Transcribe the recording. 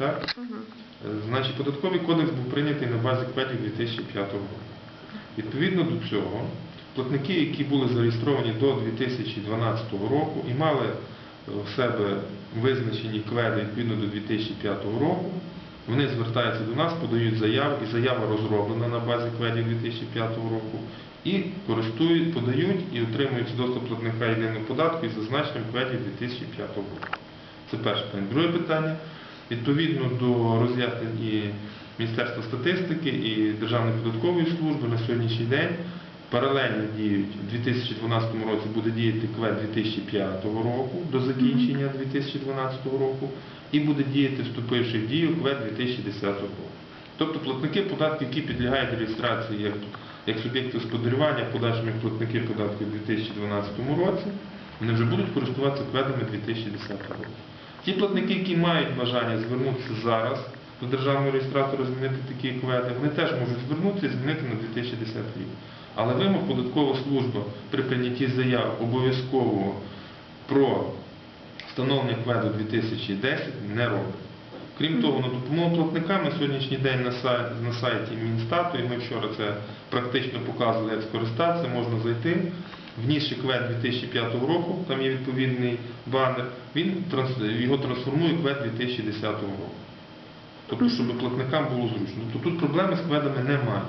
Так? Е, Значить, податковий кодекс був прийнятий на базі кведів 2005 року. Відповідно до цього, платники, які були зареєстровані до 2012 року і мали е, в себе визначені кведи відповідно до 2005 року, вони звертаються до нас, подають заяву, і заява розроблена на базі кведів 2005 року, і користують, подають і отримують доступ платника єдиного податку із зазначенням кведів 2005 року. Це перше питання. Друге питання. Відповідно до роз'яснень і Міністерства статистики і Державної податкової служби на сьогоднішній день паралельно діють у 2012 році буде діяти КВЕД 2005 року до закінчення 2012 року і буде діяти вступивши в дію КВЕД 2010 року. Тобто платники податків, які підлягають реєстрації як, як суб'єкти господарювання, подальшими платники податків у 2012 році, вони вже будуть користуватися кведами 2010 року. Ті платники, які мають бажання звернутися зараз до державного реєстратора, змінити такі кведи, вони теж можуть звернутися і змінити на 2010 рік. Але вимог податкова служба при прийнятті заяв обов'язково про встановлення кведу 2010 не робить. Крім того, на допомогу платникам на сьогоднішній день на сайті, на сайті Мінстату, і ми вчора це практично показували, як скористатися, можна зайти, внісши квед 2005 року, там є відповідний банер, він його трансформує в квед 2010 року. Тобто, щоб платникам було зручно. Тобто тут проблеми з кведами немає.